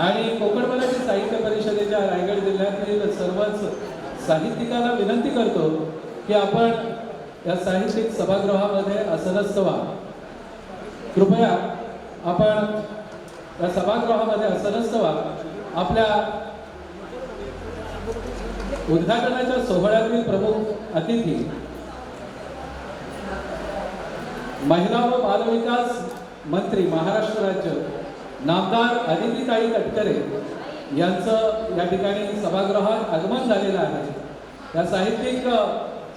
आणि कोकण मराठी साहित्य परिषदेच्या रायगड जिल्ह्यातील सर्वच साहित्यिकांना विनंती करतो की आपण या साहित्यिक सभागृहामध्ये आसनस्थ व्हा. कृपया आपण या सभागृहामध्ये आसनस्थ व्हा. आपल्या उद्घाटनाच्या सोहळ्यातील प्रमुख अतिथी महिला व बालविकास मंत्री महाराष्ट्र राज्य. नामदार अदितीताई तटकरे यांचं या ठिकाणी सभागृहात आगमन झालेलं आहे. या साहित्यिक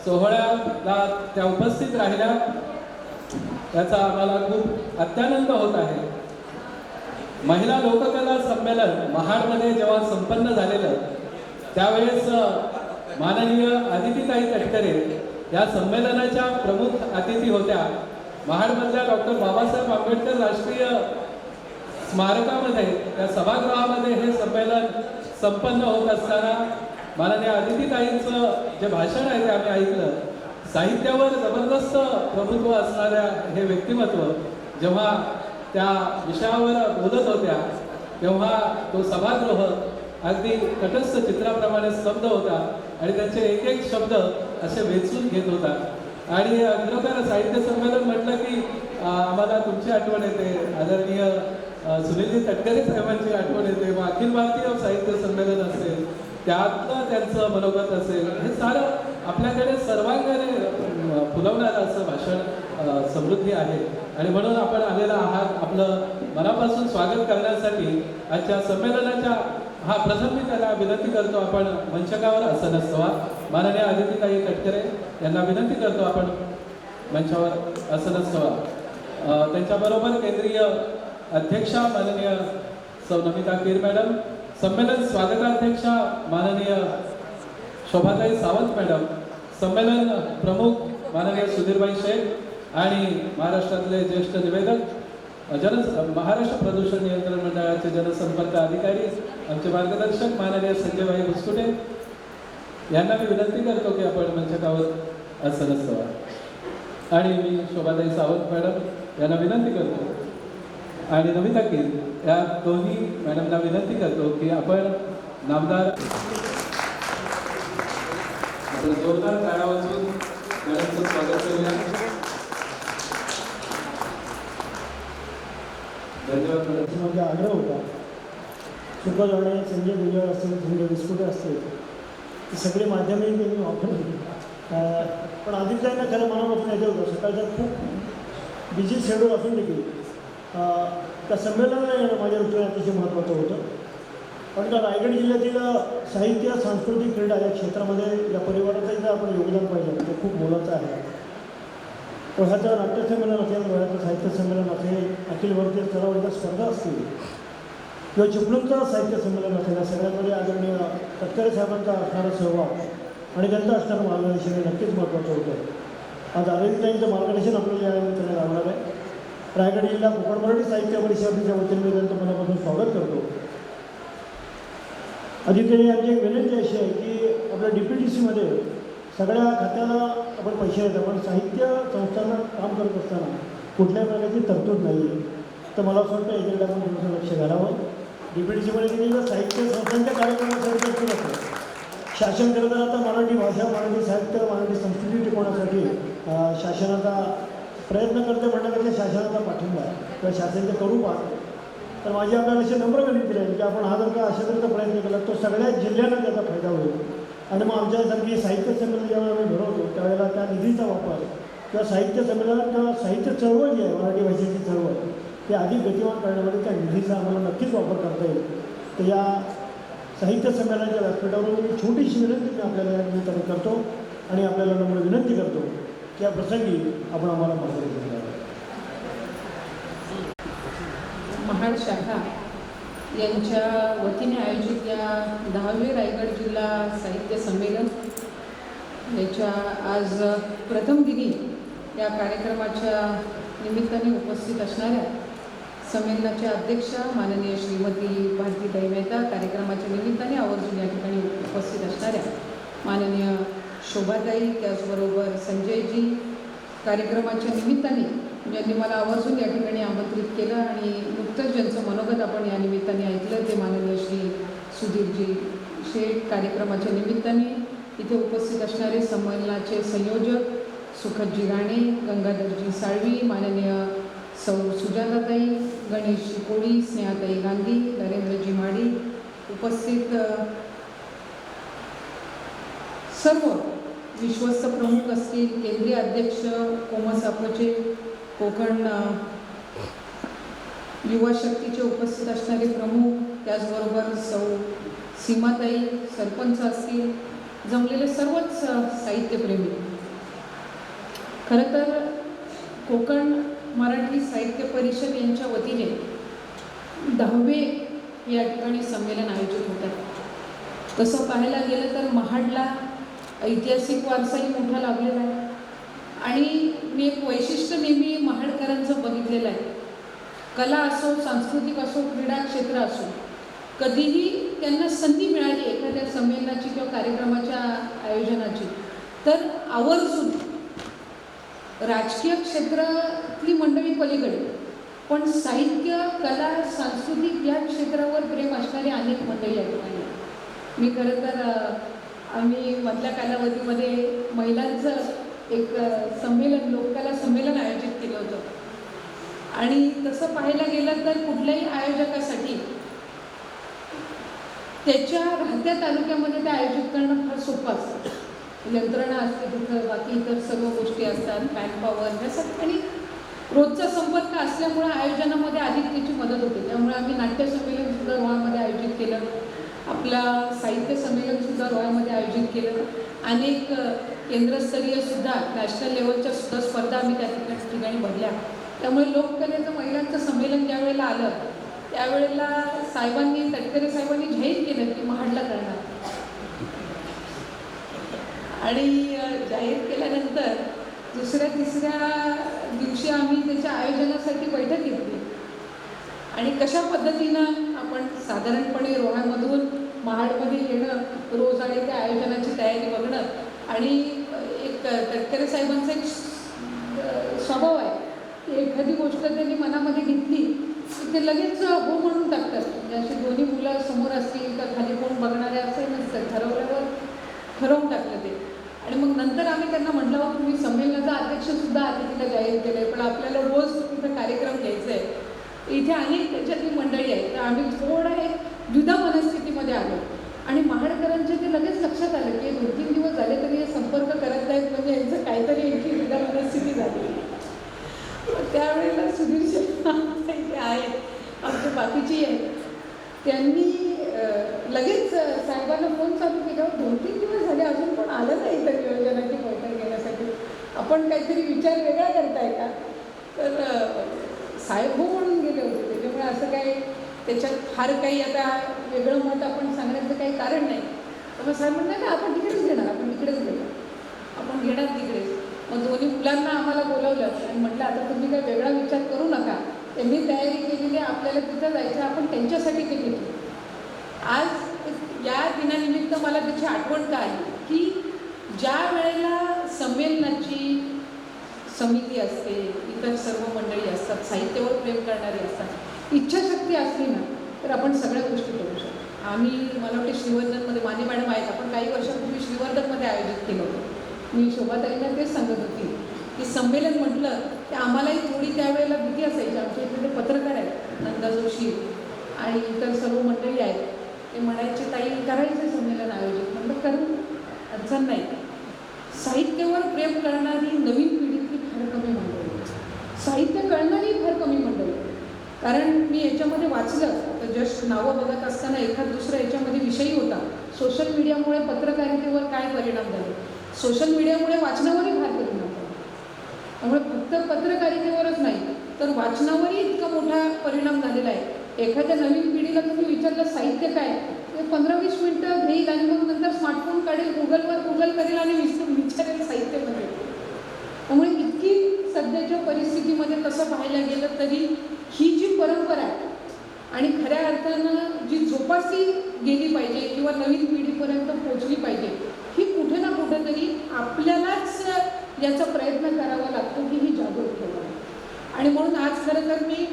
सोहळ्याला त्या उपस्थित राहिल्या. त्याचा आम्हाला खूप अत्यानंद होत आहे. महिला लोककला संमेलन महाडमध्ये जेव्हा संपन्न झालेलं त्यावेळेस माननीय अदितीताई तटकरे या संमेलनाच्या प्रमुख अतिथी होत्या. महाडमधल्या डॉक्टर बाबासाहेब आंबेडकर राष्ट्रीय स्मारकामध्ये त्या सभागृहामध्ये हे संमेलन संपन्न होत असताना माननीय अदितीताईंचं जे भाषण आहे ते आम्ही ऐकलं. साहित्यावर जबरदस्त प्रभुत्व असणाऱ्या हे व्यक्तिमत्व जेव्हा त्या विषयावर बोलत होत्या तेव्हा तो सभागृह अगदी तटस्थ चित्राप्रमाणे स्तब्ध होता आणि त्यांचे एक एक शब्द असे वेचून घेत होता. आणि खरोखर साहित्य संमेलन म्हटलं की आम्हाला तुमची आठवण येते आदरणीय सुनीलजी तटकरे साहेबांची आठवण येते. मग अखिल भारतीय साहित्य संमेलन असेल त्यातलं त्यांचं मनोगत असेल हे सारं आपल्याकडे सर्वांगाने फुलवणारं असं भाषण समृद्धी आहे. आणि म्हणून आपण आलेला आहात आपलं मनापासून स्वागत करण्यासाठी. आजच्या संमेलनाच्या हा प्रथम मी त्याला विनंती करतो आपण मंचकावर असं असावा माननीय आदित्यताई तटकरे यांना विनंती करतो आपण मंचावर असं असावा त्यांच्याबरोबर केंद्रीय अध्यक्षा माननीय सौ नमिता कीर मॅडम संमेलन स्वागताध्यक्षा माननीय शोभाताई सावंत मॅडम संमेलन प्रमुख माननीय सुधीरबाई शेख आणि महाराष्ट्रातले ज्येष्ठ निवेदक जन महाराष्ट्र प्रदूषण नियंत्रण मंडळाचे जनसंपर्क अधिकारी आमचे मार्गदर्शक माननीय संजयभाई भुसकुटे यांना मी विनंती करतो की आपण मंचकावर असं नसावं आणि मी शोभाताई सावंत मॅडम यांना विनंती करतो आणि नमिता कीर या दोन्ही मॅडमना विनंती करतो की आपण नामदार जोरदार काळा वाचून मॅडमचं स्वागत करूया. धन्यवाद मॅडम. माझा आग्रह होता. सुपर आणि संजय गुजर असतील संजय विस्कुटे असतील ते सगळे माध्यमही त्यांनी वापरली अं, पण आदित्यांना खरं मनापासून येते होतं. सकाळचा खूप बिझी शेड्यूल असून देखील त्या संमेलनाला येणं माझ्या दृष्टीने अतिशय महत्त्वाचं होतं. पण त्या रायगड जिल्ह्यातील साहित्य सांस्कृतिक क्रीडा या क्षेत्रामध्ये या परिवाराचंही जर आपण योगदान पाहिजे ते खूप मोलाचं आहे. वर्षाचं नाट्यसंमेलन असेल वर्षाचं साहित्य संमेलन असेल अखिल भारतीय स्तरावरच्या स्पर्धा असतील किंवा चिपळूणचं साहित्य संमेलन असेल या सगळ्यांमध्ये आदरणीय तटकरे साहेबांचा असणारा सहभाग आणि त्यांचं असणारं मार्गदर्शन हे नक्कीच महत्त्वाचं होतं. आज आदित्यताईंचं मार्गदर्शन आपल्याला यावेळी निमित्ताने लागणार आहे. रायगड जिल्हा कोकण मराठी साहित्य परिषदेच्या वतीने मी त्यांचं मनापासून स्वागत करतो. अधिकारी यांची एक विनंती अशी आहे की आपल्या डी पी टी सीमध्ये सगळ्या खात्याला आपण पैसे देतो पण साहित्य संस्थांना काम करत असताना कुठल्याही प्रकारची तरतूद नाही आहे तर मला असं वाटतं याच्याकडे आपण थोडंसं लक्ष घालावं. डी पी टी सीमध्ये किती साहित्य संस्थांच्या कार्यक्रमासाठी तरतूद शासन करताना तर आता मराठी भाषा मराठी साहित्य मराठी संस्कृती टिकवण्यासाठी शासनाचा प्रयत्न करते म्हणण्यापेक्षा शासनाचा पाठिंबा आहे. किंवा शासन ते करू पाहत. तर माझी आपल्याला असे नम्र विनंती राहील की आपण हा जर का अशा जर का प्रयत्न केला तो सगळ्या जिल्ह्यांना त्याचा फायदा होईल. आणि मग आमच्यासारखी साहित्य संमेलन जेव्हा आम्ही भरवतो त्यावेळेला त्या निधीचा वापर किंवा साहित्य संमेलन किंवा साहित्य चळवळ जी आहे मराठी भाषेची चळवळ ते अधिक गतिमान करण्यामध्ये त्या निधीचा आम्हाला नक्कीच वापर करता येईल. तर या साहित्य संमेलनाच्या व्यासपीठावरून मी छोटीशी विनंती मी आपल्याला या निमित्ताने करतो आणि आपल्याला नम्र विनंती करतो. की या प्रसंगी आपण आम्हाला मार्गदर्शन करावं महाड शाखा यांच्या वतीने आयोजित या दहावे रायगड जिल्हा साहित्य संमेलन याच्या आज प्रथम दिनी या कार्यक्रमाच्या निमित्ताने उपस्थित असणाऱ्या संमेलनाच्या अध्यक्षा माननीय श्रीमती भारतीताई मेहता कार्यक्रमाच्या निमित्ताने आवर्जून या ठिकाणी उपस्थित असणाऱ्या माननीय शोभाताई त्याचबरोबर संजयजी कार्यक्रमाच्या निमित्ताने म्हणजे ज्यांनी मला आवर्जून या ठिकाणी आमंत्रित केलं आणि नुकतंच ज्यांचं मनोगत आपण या निमित्ताने ऐकलं ते माननीय जी शेठ कार्यक्रमाच्या निमित्ताने. इथे उपस्थित असणारे संमेलनाचे संयोजक सुखदजी राणे गंगाधरजी साळवी माननीय सौ सुजाताताई गणेश कोळी स्नेहाताई गांधी नरेंद्रजी माडी उपस्थित सर्व विश्वस्त प्रमुख असतील केंद्रीय अध्यक्ष कोमसापचे कोकण युवा शक्तीचे उपस्थित असणारे प्रमुख त्याचबरोबर सौ सीमाताई सरपंच असतील जमलेले सर्वच साहित्यप्रेमी. खरं तर कोकण मराठी साहित्य परिषद यांच्या वतीने दहावे या ठिकाणी संमेलन आयोजित होतात. तसं पाहायला गेलं तर महाडला ऐतिहासिक वारसाही मोठा लाभलेला आहे आणि मी एक वैशिष्ट्य नेहमी महाडकरांचं बघितलेलं आहे कला असो सांस्कृतिक असो क्रीडा क्षेत्र असो कधीही त्यांना संधी मिळाली एखाद्या संमेलनाची किंवा कार्यक्रमाच्या आयोजनाची तर आवर्जून राजकीय क्षेत्रातली मंडळी पलीकडे पण साहित्य कला सांस्कृतिक या क्षेत्रावर प्रेम असणारी अनेक मंडळी आहेत. मी खरं तर आम्ही मधल्या कालावधीमध्ये महिलांचं एक संमेलन लोककला संमेलन आयोजित केलं होतं. आणि तसं पाहायला गेलं तर कुठल्याही आयोजकासाठी त्याच्या राहत्या तालुक्यामध्ये ते आयोजित करणं फार सोपं असतं. यंत्रणा असते तिथं बाकी इतर सर्व गोष्टी असतात मॅनपॉवर ह्या सगळ्या आणि रोजचा संपर्क असल्यामुळं आयोजनामध्ये अधिक त्याची मदत होते. त्यामुळे आम्ही नाट्य संमेलन सुद्धा रोहामध्ये आयोजित केलं. आपला साहित्य संमेलन सुद्धा रोहामध्ये आयोजित केलं. अनेक केंद्रस्तरीय सुद्धा नॅशनल लेवलच्या सुद्धा स्पर्धा आम्ही त्या ठिकाणी ठिकाणी भरल्या. त्यामुळे लोककलेचं महिलांचं संमेलन ज्यावेळेला आलं त्यावेळेला साहेबांनी तटकरे साहेबांनी जाहीर केलं की महाडला करणार. आणि जाहीर केल्यानंतर दुसऱ्या तिसऱ्या दिवशी आम्ही त्याच्या आयोजनासाठी बैठक घेतली. आणि कशा पद्धतीनं आपण साधारणपणे रोहामधून महाडमध्ये येणं रोज आणि त्या आयोजनाची तयारी बघणं आणि एक तटकरे साहेबांचा एक स्वभाव आहे. एखादी गोष्ट त्यांनी मनामध्ये घेतली ते लगेच हो म्हणून टाकतात. म्हणजे अशी दोन्ही मुलं समोर असतील तर खाली कोण बघणारे असं नसतं ठरवल्यावर ठरवून टाकलं ते. आणि मग नंतर आम्ही त्यांना म्हटलं हो तुम्ही संमेलनाचा अध्यक्षसुद्धा अतिथीला जाहीर केलं आहे पण आपल्याला रोज तिथं कार्यक्रम घ्यायचा आहे इथे अनेक त्याच्यातली मंडळी आहेत. तर आम्ही थोडं एक मनस्थिती मध्ये आलो. आणि महाडकरांचे ते लगेच लक्षात आलं की दोन तीन दिवस झाले तरी हे संपर्क करत नाहीत म्हणजे यांचं काहीतरी यांची द्विधा मनस्थिती झाली. त्यावेळेला सुधीर शर्मा आहेत आमचे बाकीची आहेत त्यांनी लगेच साहेबांना फोन चालू केला. दोन तीन दिवस झाले अजून पण आलं नाही तर योजनाची बैठक घेण्यासाठी. आपण काहीतरी विचार वेगळा करताय का? तर साहेब हो म्हणून गेले होते. त्याच्यामुळे असं काही त्याच्यात फार काही आता वेगळं मत आपण सांगण्याचं काही कारण नाही. तर मग साहेब म्हणतात ना आपण तिकडेच घेणार आपण तिकडेच घेणार आपण घेणार तिकडेच मग दोन्ही मुलांना आम्हाला बोलावलं आणि म्हटलं आता तुम्ही काही वेगळा विचार करू नका. त्यांनी तयारी केलेली आपल्याला तिथं जायचं आपण त्यांच्यासाठी केली आज या दिनानिमित्त मला त्याची आठवण काय की ज्या वेळेला संमेलनाची समिती असते इतर सर्व मंडळी असतात साहित्यावर प्रेम करणारी असतात इच्छाशक्ती असली ना तर आपण सगळ्या गोष्टी करू शकतो. आम्ही मला वाटते श्रीवर्धनमध्ये माने मॅडम आहेत आपण काही वर्षापूर्वी श्रीवर्धनमध्ये आयोजित केलं होतं. मी शोभाताईंना तेच सांगत होती की संमेलन म्हटलं की आम्हालाही थोडी त्यावेळेला भीती असायची. आमच्या इकडे पत्रकार आहेत नंदा जोशी आणि इतर सर्व मंडळी आहेत. ते म्हणायचे ताई करायचे संमेलन आयोजित. म्हटलं करू अडचण नाही. साहित्यावर प्रेम करणारी नवीन पिढीतली फार कमी मंडळी साहित्य कळणारी फार कमी मंडळी कारण मी याच्यामध्ये वाचलं तर जस्ट नावं बघत असताना एखाद दुसरा याच्यामध्ये विषयी होता. सोशल मीडियामुळे पत्रकारितेवर काय परिणाम झाले? सोशल मीडियामुळे वाचनावरही फार परिणाम झाला. त्यामुळे फक्त पत्रकारितेवरच नाही तर वाचनावरही इतका मोठा परिणाम झालेला आहे. एखाद्या नवीन पिढीला तुम्ही विचारलं साहित्य काय? ते पंधरा वीस मिनटं घेईल आणि मग नंतर स्मार्टफोन काढेल गुगलवर गुगल करेल आणि विचार विचारेल साहित्य म्हणजे त्यामुळे इतकी सध्याच्या परिस्थितीमध्ये तसं पाहायला गेलं तरी ही परंपरा आहे. आणि खऱ्या अर्थानं जी जोपासली गेली पाहिजे किंवा नवीन पिढीपर्यंत पोचली पाहिजे ही कुठे ना कुठेतरी आपल्यालाच याचा प्रयत्न करावा लागतो की ही जागरूक ठेवा आणि म्हणून आज खरं तर मी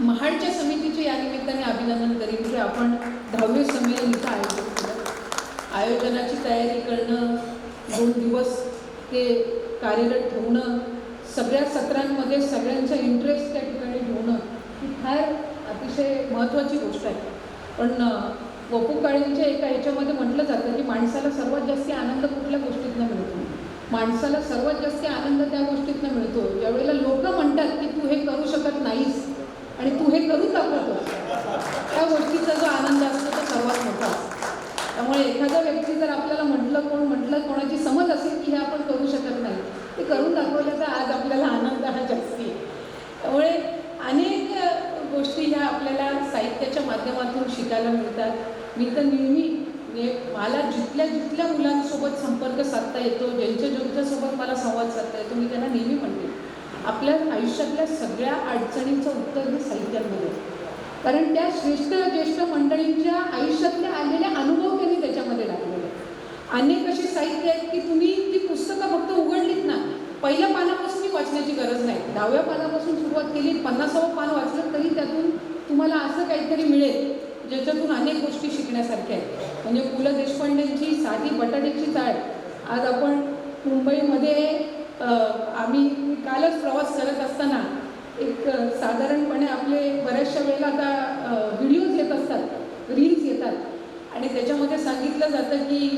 महाडच्या समितीचे या निमित्ताने अभिनंदन करीन की आपण दहावे संमेलन इथं आयोजित केलं. आयोजनाची तयारी करणं दोन दिवस ते कार्यरत ठेवणं सगळ्या सत्रांमध्ये सगळ्यांचा इंटरेस्ट त्या ही फार अतिशय महत्त्वाची गोष्ट आहे. पण अं, काळेंच्या एका ह्याच्यामध्ये म्हटलं जातं की माणसाला सर्वात जास्ती आनंद कुठल्या गोष्टीतनं मिळतो? माणसाला सर्वात जास्ती आनंद त्या गोष्टीतनं मिळतो. ज्यावेळेला लोक म्हणतात की तू हे करू शकत नाहीस आणि तू हे करून दाखवतो त्या गोष्टीचा जो आनंद असतो तो सर्वात मोठा त्यामुळे एखादा व्यक्ती जर आपल्याला म्हटलं कोण म्हटलं कोणाची समज असेल की हे आपण करू शकत नाही ते करून दाखवल्याचा आज आपल्याला आनंद हा जास्ती आहे त्यामुळे अनेक अ, गोष्टी ह्या आपल्याला साहित्याच्या माध्यमातून शिकायला मिळतात. मी तर नेहमी म्हणजे मला जिथल्या जिथल्या मुलांसोबत संपर्क साधता येतो ज्यांच्या ज्यांच्यासोबत मला संवाद साधता येतो मी त्यांना नेहमी म्हणते आपल्या आयुष्यातल्या सगळ्या अडचणींचं उत्तर हे साहित्यामध्ये कारण त्या श्रेष्ठ ज्येष्ठ मंडळींच्या आयुष्यातले आलेले अनुभव त्यांनी त्याच्यामध्ये लागलेले आहेत. अनेक असे साहित्य आहेत की तुम्ही ती पुस्तकं फक्त उघडलीत ना पहिल्या पानापासून ती वाचण्याची गरज नाही. दहाव्या पानापासून सुरुवात केली पन्नासावं पान वाचलं तरी त्यातून तुम्हाला असं काहीतरी मिळेल. ज्याच्यातून अनेक गोष्टी शिकण्यासारख्या आहेत. म्हणजे पु ल देशपांडेंची साधी बटाट्याची चाळ आज आपण मुंबईमध्ये आम्ही कालच प्रवास करत असताना एक साधारणपणे आपले बऱ्याचशा वेळेला आता व्हिडिओज येत असतात रील्स येतात. आणि त्याच्यामध्ये सांगितलं जातं की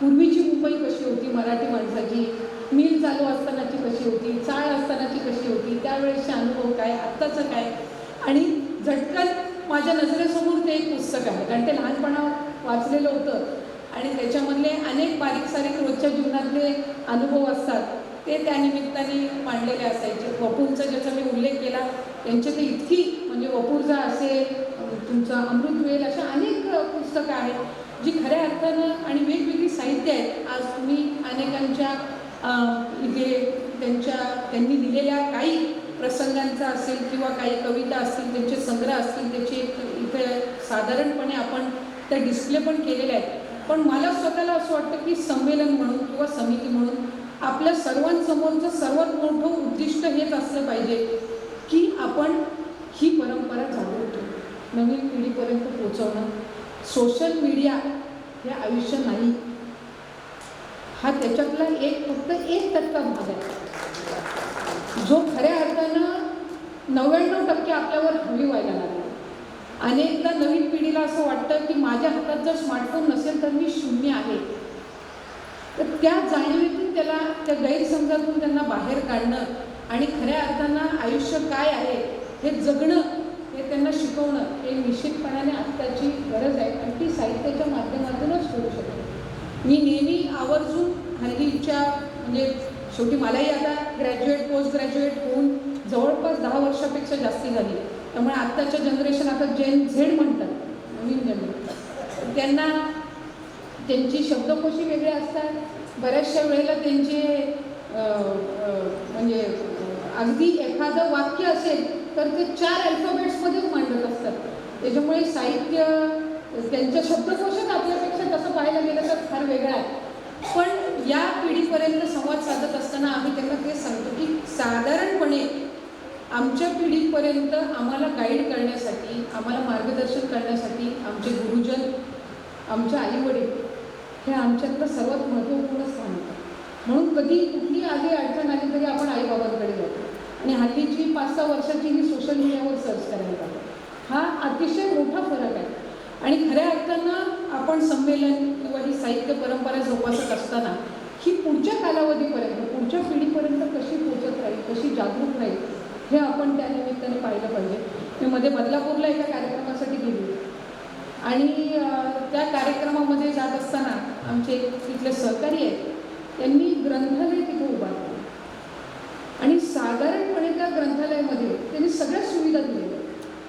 पूर्वीची मुंबई कशी होती मराठी माणसाची मिल चालू असतानाची कशी होती चाळ असतानाची कशी होती त्यावेळेसचे अनुभव काय आत्ताचं काय आणि झटकन माझ्या नजरेसमोर ते एक पुस्तक आहे. कारण ते लहानपणा वाचलेलं होतं. आणि त्याच्यामधले अनेक बारीक सारीक रोजच्या जीवनातले अनुभव असतात. ते त्या निमित्ताने मांडलेले असायचे. वपूरचा ज्याचा मी उल्लेख केला त्यांच्या ते इतकी म्हणजे वपूरचा असेल तुमचा अमृत वेल अशा अनेक पुस्तकं आहेत जी खऱ्या अर्थानं आणि वेगवेगळी साहित्य आहेत. आज तुम्ही अनेकांच्या इथे त्यांच्या त्यांनी दिलेल्या काही प्रसंगांचा असेल किंवा काही कविता असतील त्यांचे संग्रह असतील त्याची एक इथे साधारणपणे आपण त्या डिस्प्ले पण केलेल्या आहेत. पण मला स्वतःला असं वाटतं की संमेलन म्हणून किंवा समिती म्हणून आपल्या सर्वांसमोरचं सर्वात मोठं उद्दिष्ट हेच असलं पाहिजे की आपण ही परंपरा जागृत ठेवू. नवीन पिढीपर्यंत पोचवणं सोशल मीडिया हे आयुष्य नाही. हा त्याच्यातला एक फक्त एक टक्का भाग आहे. जो खऱ्या अर्थानं नव्याण्णव टक्के आपल्यावर हवी व्हायला लागला. अनेकदा नवीन पिढीला असं वाटतं की माझ्या हातात जर स्मार्टफोन नसेल तर मी शून्य आहे. तर त्या जाणीवेतून त्याला त्या गैरसमजातून त्यांना बाहेर काढणं आणि खऱ्या अर्थानं आयुष्य काय आहे हे जगणं हे त्यांना शिकवणं हे निश्चितपणाने आत्ताची गरज आहे आणि ती साहित्याच्या माध्यमातूनच होऊ शकते. मी नेहमी आवर्जून हल्लीच्या म्हणजे शेवटी मलाही आता ग्रॅज्युएट पोस्ट ग्रॅज्युएट होऊन जवळपास दहा वर्षापेक्षा जास्ती झाली. त्यामुळे आत्ताच्या जनरेशन आता जेन झेड म्हणतात नवीन जनरेशन त्यांना त्यांची शब्दकोशी वेगळे असतात. बऱ्याचशा वेळेला त्यांचे म्हणजे अगदी एखादं वाक्य असेल तर ते चार अल्फाबेट्समध्येच मांडत असतात. त्याच्यामुळे साहित्य त्यांच्या शब्दकोशात आपल्यापेक्षा तसं पाहायला गेलं तर फार वेगळं आहे. पण या पिढीपर्यंत संवाद साधत असताना आम्ही त्यांना ते सांगतो की साधारणपणे आमच्या पिढीपर्यंत आम्हाला गाईड करण्यासाठी आम्हाला मार्गदर्शन करण्यासाठी आमचे गुरुजन आमचे आईवडील हे आमच्यातलं सर्वात महत्त्वपूर्ण स्थान होतं. म्हणून कधी कुठली आधी अडचण आली तरी आपण आईबाबांकडे जातो. आणि हल्लीची पाच सहा वर्षाची ही सोशल मीडियावर सर्च करायला जातो हा अतिशय मोठा फरक आहे. आणि खऱ्या अर्थानं आपण संमेलन किंवा ही साहित्य परंपरा जोपासत असताना ही पुढच्या कालावधीपर्यंत पुढच्या पिढीपर्यंत कशी पोचत राहील कशी जागरूक राहील हे आपण त्या निमित्ताने पाहिलं पाहिजे. मी मध्ये बदलापूरला एका कार्यक्रमासाठी गेली. आणि त्या कार्यक्रमामध्ये जात असताना आमचे तिथले सहकारी आहेत त्यांनी ग्रंथालय तिथे उभारलं आणि साधारणपणे त्या ग्रंथालयामध्ये त्यांनी सगळ्या सुविधा दिलेल्या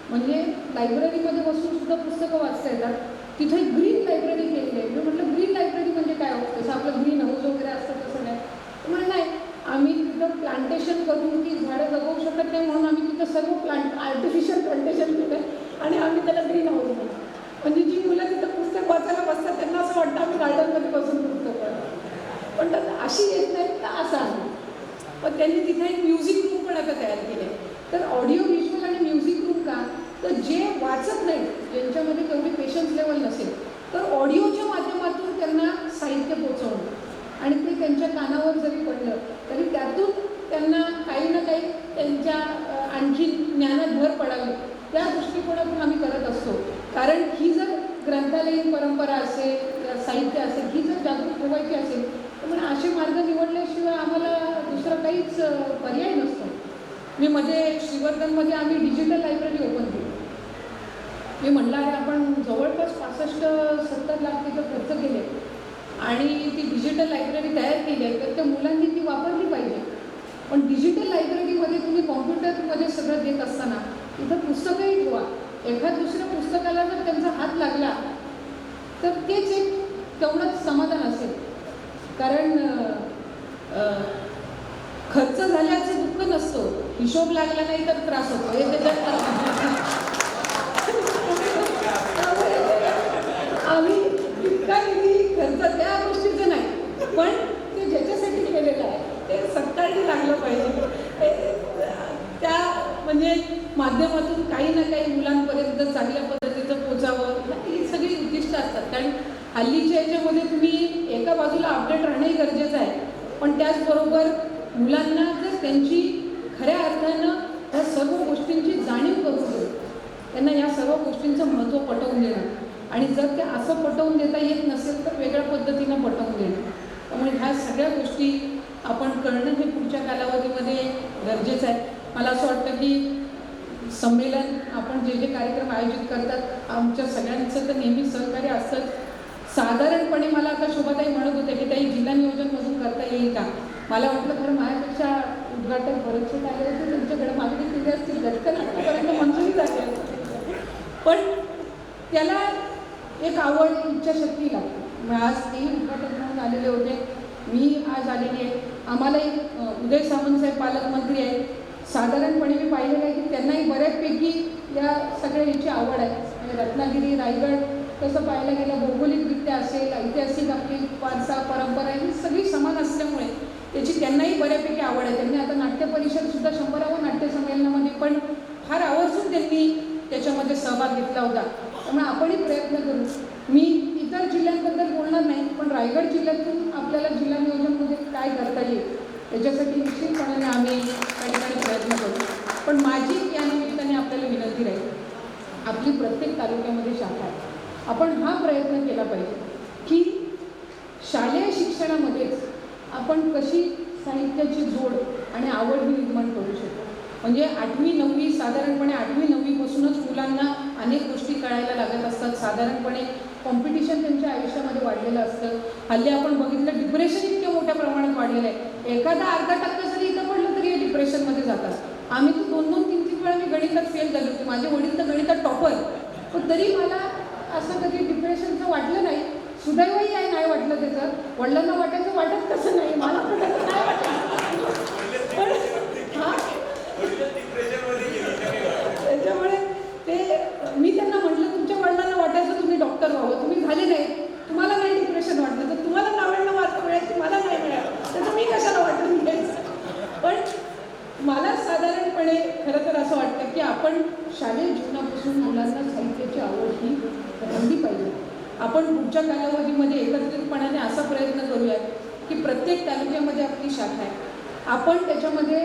म्हणजे लायब्ररीमध्ये बसून सुद्धा पुस्तकं वाचता येतात. तिथे ग्रीन लायब्ररी केली आहे. मी म्हटलं ग्रीन लायब्ररी म्हणजे काय होतं? जसं आपलं ग्रीन हाऊस वगैरे असतं तसं नाही. म्हणजे म्हणे नाही आम्ही तिथं प्लांटेशन करून ती झाडं जगवू शकत नाही म्हणून आम्ही तिथं सर्व प्लांट आर्टिफिशियल प्लांटेशन केलं आणि आम्ही त्याला ग्रीन हाऊस म्हणतो म्हणजे जी मुलं तिथं पुस्तक वाचायला बसतात त्यांना असं वाटतं आम्ही गार्डनमध्ये बसून पुस्तक वाचतो पण तर अशी येत नाहीत तर असं आहे पण त्यांनी तिथे एक म्युझिक रूम पण आता तयार केलं आहे तर ऑडिओ व्हिज्युअल आणि म्युझिक रूम का त्यांच्यामध्ये तेवढी पेशन्स लेवल नसेल तर ऑडिओच्या माध्यमातून त्यांना साहित्य पोचवणं आणि ते त्यांच्या कानावर जरी पडलं तरी त्यातून त्यांना काही ना काही त्यांच्या अ, आणखी ज्ञानात भर पडावी त्या दृष्टिकोनातून आम्ही करत असतो कारण ही जर ग्रंथालयीन परंपरा असेल या साहित्य असेल ही जर जागृत ठेवायची असेल तर मग असे मार्ग निवडल्याशिवाय आम्हाला दुसरं काहीच पर्याय नसतो. मी मध्ये श्रीवर्धनमध्ये आम्ही डिजिटल लायब्ररी ओपन केली. मी म्हटलं आहे आपण जवळपास पासष्ट सत्तर लाख तिथं खर्च केले आणि ती डिजिटल लायब्ररी तयार केली आहे तर त्या मुलांनी ती वापरली पाहिजे. पण डिजिटल लायब्ररीमध्ये तुम्ही कॉम्प्युटरमध्ये सगळं देत असताना तिथं पुस्तकही ठेवा. एखाद दुसऱ्या पुस्तकाला जर त्यांचा हात लागला तर तेच एक तेवढंच समाधान असेल. कारण खर्च झाल्याचं दुःख नसतो. हिशोब लागला नाही तर त्रास होतो. हे त्याच्यात आम्ही इतका निधी खर्च त्या गोष्टीचं नाही. पण ते ज्याच्यासाठी केलेलं आहे ते सत्काळी लागलं पाहिजे. त्या म्हणजे माध्यमातून काही ना काही मुलांपर्यंत चांगल्या पद्धतीचं पोचावं ही सगळी उद्दिष्ट असतात. कारण हल्लीच्या याच्यामध्ये तुम्ही एका बाजूला अपडेट राहणंही गरजेचं आहे. पण त्याचबरोबर मुलांना जर त्यांची खऱ्या अर्थानं ह्या सर्व गोष्टींची जाणीव करून देणं त्यांना या सर्व गोष्टींचं महत्त्व पटवून देणं. आणि जर ते असं पटवून देता येत नसेल तर वेगळ्या पद्धतीनं पटवून देणं. त्यामुळे ह्या सगळ्या गोष्टी आपण करणं हे पुढच्या कालावधीमध्ये गरजेचं आहे. मला असं वाटतं की संमेलन आपण जे जे कार्यक्रम आयोजित करतात आमच्या सगळ्यांचं तर नेहमी सहकार्य असतंच साधारणपणे मला आता शोभाताई म्हणत होते की ताई जिल्हा नियोजनमधून करता येईल का? मला वाटलं खरं माझ्यापेक्षा उद्घाटक बरेचसे आले होते त्यांच्याकडे मागणी केली असतील घटकन आतापर्यंत मंजुरी झाली पण त्याला एक आवड इच्छाशक्ती लागते. आज तेही उद्घाटक म्हणून आलेले होते. मी आज आलेली आहे. आम्हालाही उदय सामंत साहेब पालकमंत्री आहेत. साधारणपणे मी पाहिलेलं आहे की त्यांनाही बऱ्याचपैकी या सगळ्या याची आवड आहे. म्हणजे रत्नागिरी रायगड तसं पाहायला गेलं भौगोलिकरित्या असेल ऐतिहासिक आपली वारसा परंपरा ही सगळी समान असल्यामुळे त्याची त्यांनाही बऱ्यापैकी आवड आहे. त्यांनी आता नाट्य परिषदसुद्धा शंभरावं नाट्य संमेलनामध्ये पण फार आवर्जून त्यांनी त्याच्यामध्ये सहभाग घेतला होता. त्यामुळे आपणही प्रयत्न करू. मी इतर जिल्ह्यांबद्दल बोलणार नाही पण रायगड जिल्ह्यातून आपल्याला जिल्हा नियोजनमध्ये काय करता येईल त्याच्यासाठी निश्चितपणाने आम्ही त्या ठिकाणी प्रयत्न करू. पण माझी या निमित्ताने आपल्याला विनंती राहील आपली प्रत्येक तालुक्यामध्ये शाखा आहे. आपण हा प्रयत्न केला पाहिजे की शालेय शिक्षणामध्येच आपण कशी साहित्याची जोड आणि आवड ही निर्माण करू शकतो? म्हणजे आठवी नववी साधारणपणे आठवी नववीपासूनच मुलांना अनेक गोष्टी कळायला लागत असतात. साधारणपणे कॉम्पिटिशन त्यांच्या आयुष्यामध्ये वाढलेलं असतं. हल्ली आपण बघितलं डिप्रेशन इतक्या मोठ्या प्रमाणात वाढलेलं आहे. एखादा अर्धा टक्का जरी इथं पडलं तरी हे डिप्रेशनमध्ये जातात आम्ही तर दोन दोन तीन तीन वेळा मी गणितात फेल झालो होते. माझे वडील तर गणितात टॉपर पण तरी मला असं कधी डिप्रेशनचं वाटलं नाही. सुदैवही आहे नाही वाटलं त्याचं. वडिलांना वाटायचं वाटत कसं नाही. मला पण नाही वाटत पण हा त्याच्यामुळे ते मी त्यांना म्हटलं तुमच्या वडिलांना वाटायचं तुम्ही डॉक्टर व्हावं तुम्ही झाले नाही तुम्हाला नाही डिप्रेशन वाटलं तर तुम्हाला नव्याण्णव मार्क मिळायचे मला नाही मिळालं तर तुम्ही कशाला वाटून घ्यायचं पण मला साधारणपणे खरं तर असं वाटतं की आपण शालेय जीवनापासून मुलांना साहित्याची आवड ही राहिली पाहिजे आपण पुढच्या कालावधीमध्ये एकत्रितपणाने असा प्रयत्न करूया की प्रत्येक तालुक्यामध्ये आपली शाखा आहे आपण त्याच्यामध्ये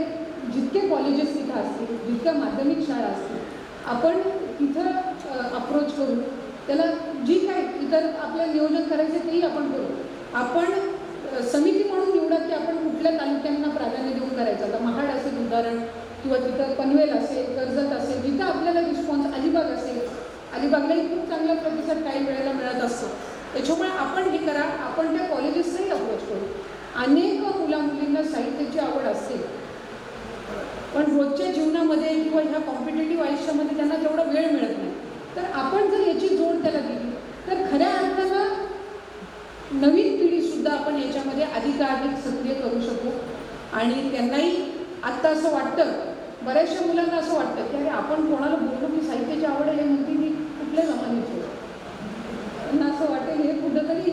जितके कॉलेजेस तिथं असतील जितक्या माध्यमिक शाळा असतील आपण तिथं अप्रोच करू त्याला जी काय इतर आपल्याला नियोजन करायचं तेही आपण करू आपण अ, समिती म्हणून निवडा की आपण कुठल्या तालुक्यांना प्राधान्य देऊन करायचं आता महाड असेल उदाहरण किंवा तिथं पनवेल असेल कर्जत असेल जिथं आपल्याला रिस्पॉन्स अलिबाग असेल अलिबागलाही खूप चांगला प्रतिसाद काही वेळेला मिळत असतो त्याच्यामुळे आपण हे करा आपण त्या कॉलेजेसही अप्रोच करू. अनेक मुला मुलींना साहित्याची आवड असते पण रोजच्या जीवनामध्ये किंवा ह्या कॉम्पिटेटिव्ह आयुष्यामध्ये त्यांना तेवढा वेळ मिळत नाही. तर आपण जर याची जोड त्याला दिली तर खऱ्या अर्थानं नवीन पिढीसुद्धा आपण याच्यामध्ये अधिकाधिक सक्रिय करू शकू. आणि त्यांनाही आत्ता असं वाटतं बऱ्याचशा मुलांना असं वाटतं की अरे आपण कोणाला बोललो की साहित्याची आवड आहे म्हणते मी कुठल्या जमान्याची आहे? त्यांना असं वाटेल हे कुठंतरी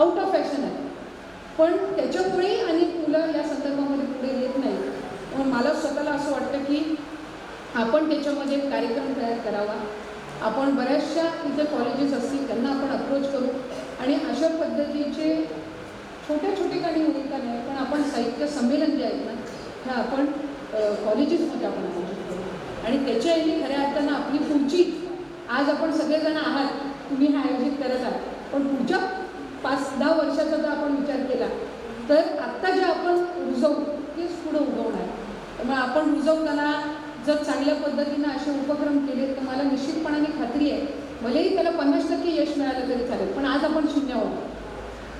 आउट ऑफ फॅशन आहे. पण त्याच्यामुळे अनेक मुलं या संदर्भामध्ये पुढे येत नाही. पण मला स्वतःला असं वाटतं की आपण त्याच्यामध्ये एक कार्यक्रम तयार करावा. आपण बऱ्याचशा इथे कॉलेजेस असतील त्यांना आपण अप्रोच करू. आणि अशा पद्धतीचे छोट्या छोटे काही भूमिका नाही पण आपण साहित्य संमेलन जे आहेत ना ह्या आपण कॉलेजेसमध्ये आपण आयोजित करू. आणि त्याच्या याने खऱ्या अर्थानं आपली पुढची आज आपण सगळेजण आहात तुम्ही हे आयोजित करत आहात पण पुढच्या पाच दहा वर्षाचा जर आपण विचार केला तर आत्ता जे आपण रुजवू तेच पुढं उगवणार. त्यामुळे आपण रुजवताना जर चांगल्या पद्धतीनं असे उपक्रम केले तर मला निश्चितपणाने खात्री आहे भलेही त्याला पन्नास टक्के यश मिळालं तरी चालेल पण आज आपण शून्य होतो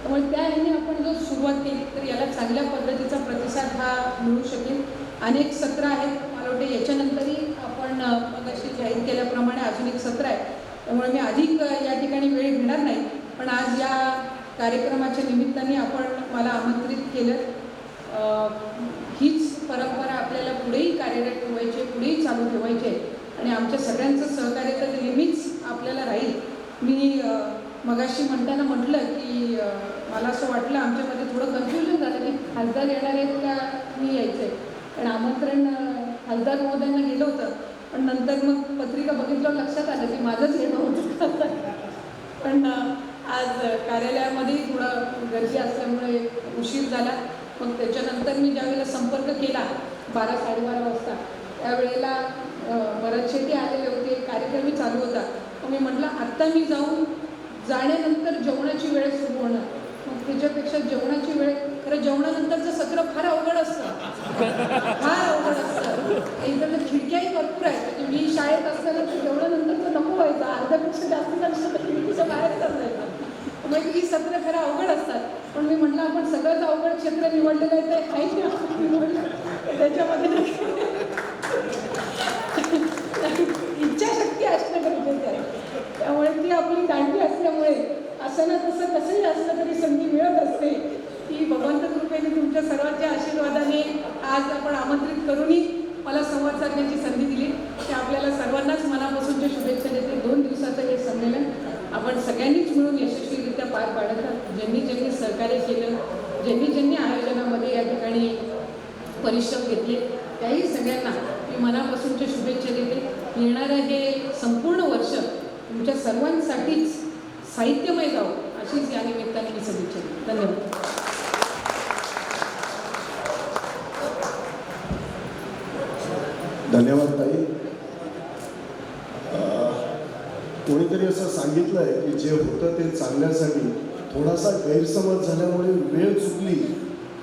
त्यामुळे त्या ह्याने आपण जर सुरुवात केली तर याला चांगल्या पद्धतीचा प्रतिसाद हा मिळू शकेल. अनेक सत्र आहेत मला वाटते याच्यानंतरही आपण मग मगाशी जाहीर केल्याप्रमाणे अजून एक सत्र आहे. त्यामुळे मी अधिक या ठिकाणी वेळ घेणार नाही. पण आज या कार्यक्रमाच्या निमित्ताने आपण मला आमंत्रित केलं. हीच परंपरा आपल्याला पुढेही कार्यरत ठेवायची आहे, पुढेही चालू ठेवायची आहे. आणि आमच्या सगळ्यांचं सहकार्य तर नेहमीच आपल्याला राहील. मी मगाशी म्हणताना म्हटलं की मला असं वाटलं आमच्यामध्ये थोडं कन्फ्युजन झालं की खासदार येणार आहेत का मी यायचं आहे कारण आमंत्रण खासदार महोदयांना गेलं होतं. पण नंतर मग पत्रिका बघितल्यावर लक्षात आलं की माझंच येणं होतं. पण आज कार्यालयामध्ये थोडं गर्दी असल्यामुळे उशीर झाला. मग त्याच्यानंतर मी ज्यावेळेला संपर्क केला बारा साडेबारा वाजता त्यावेळेला अ, बरेचसे ते आलेले होते कार्यक्रमही चालू होता. मग मी म्हटलं आत्ता मी जाऊन जाण्यानंतर जेवणाची वेळ सुरू होणार. मग त्याच्यापेक्षा जेवणाची वेळ खरं जेवणानंतरचं सत्र फार अवघड असतं. फार अवघड असतं. एकदा तर खिडक्याही भरपूर आहेत. म्हणजे मी शाळेत असताना तर जेवणानंतरचं नको व्हायचं. अर्ध्यापेक्षा जास्त लक्ष तर खिडकीच्या बाहेर असायचं मग ही सत्र खरं अवघड असतात. पण मी म्हटलं आपण सगळंच अवघड क्षेत्र निवडलेलं आहे ते आहे ना? त्याच्यामध्ये इच्छाशक्ती असणं गरजेचं आहे त्यामुळे ती आपली दांडी असल्यामुळे असं ना तसं कसंही असलं तरी संधी मिळत असते ती भगवंत कृपेने तुमच्या सर्वांच्या आशीर्वादाने आज आपण आमंत्रित करूनही मला संवाद साधण्याची संधी दिली ते आपल्याला सर्वांनाच मनापासूनच्या शुभेच्छा देते दोन दिवसाचं हे संमेलन आपण सगळ्यांनीच मिळून यशस्वीरित्या पार पाडत आहात ज्यांनी ज्यांनी सहकार्य केलं ज्यांनी ज्यांनी आयोजनामध्ये या ठिकाणी परिश्रम घेतले त्याही सगळ्यांना मी मनापासूनच्या शुभेच्छा देते. येणारं हे संपूर्ण वर्ष तुमच्या सर्वांसाठीच साहित्यमय जावं अशीच या निमित्ताने मी शुभेच्छा देते. धन्यवाद. धन्यवाद ताई. कोणीतरी असं सांगितलं आहे की जे होतं ते चांगल्यासाठी थोडासा गैरसमज झाल्यामुळे वेळ चुकली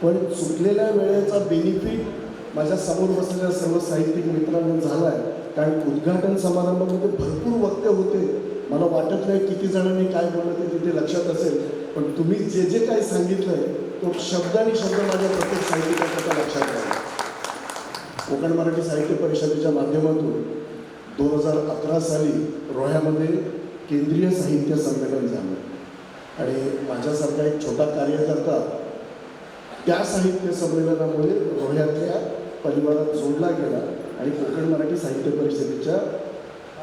पण चुकलेल्या वेळेचा बेनिफिट माझ्यासमोर बसलेल्या सर्व साहित्यिक मित्रांना झाला आहे कारण उद्घाटन समारंभामध्ये भरपूर वक्ते होते. मला वाटत नाही किती जणांनी काय बोललं ते तिथे लक्षात असेल. पण तुम्ही जे जे काही सांगितलं आहे तो शब्द आणि शब्द माझ्या प्रत्येक साहित्यिकाच्या लक्षात आला कोकण मराठी साहित्य परिषदेच्या माध्यमातून दोन हजार अकरा साली रोह्यामध्ये केंद्रीय साहित्य संमेलन झालं. आणि माझ्यासारखा एक छोटा कार्यकर्ता त्या साहित्य संमेलनामुळे रोह्यातल्या परिवारात जोडला गेला आणि कोकण मराठी साहित्य परिषदेच्या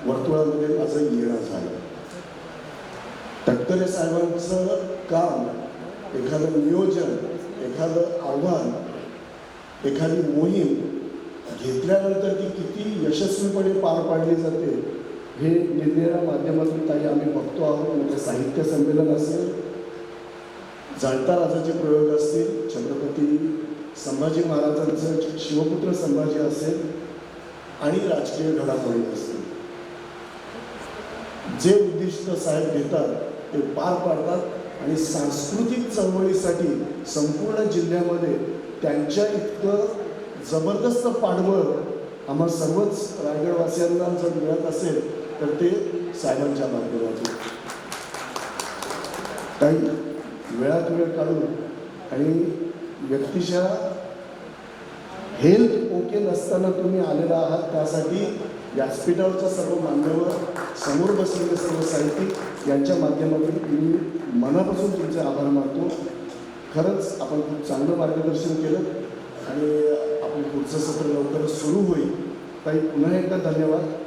वर्तुळामध्ये माझं येणं झालं तटकरे साहेबांचं काम एखादं नियोजन एखादं आव्हान एखादी मोहीम घेतल्यानंतर ती किती यशस्वीपणे पार पाडली जाते हे निर्णया माध्यमातून काही आम्ही बघतो आहोत. म्हणजे साहित्य संमेलन असेल जाणता राजाचे प्रयोग असतील छत्रपती संभाजी महाराजांचं शिवपुत्र संभाजी असेल आणि राजकीय घडामोडी असतील जे उद्दिष्ट साहेब घेतात ते पार पाडतात आणि सांस्कृतिक चळवळीसाठी संपूर्ण जिल्ह्यामध्ये त्यांच्या इतकं जबरदस्त पाठबळ आम्हा सर्वच रायगडवासियांना जर मिळत असेल तर ते साहेबांच्या माध्यमातून काही वेळात वेळ काढून आणि व्यक्तीच्या हेल्थ ओके नसताना तुम्ही आलेला आहात त्यासाठी व्यासपीठावरच्या सर्व मान्यवर समोर बसलेले सर्व साहित्यिक यांच्या माध्यमातून मी मनापासून तुमचे आभार मानतो. खरंच आपण खूप चांगलं मार्गदर्शन केलं आणि आपलं पुढचं सत्र लवकरच सुरू होईल. ताई पुन्हा एकदा धन्यवाद.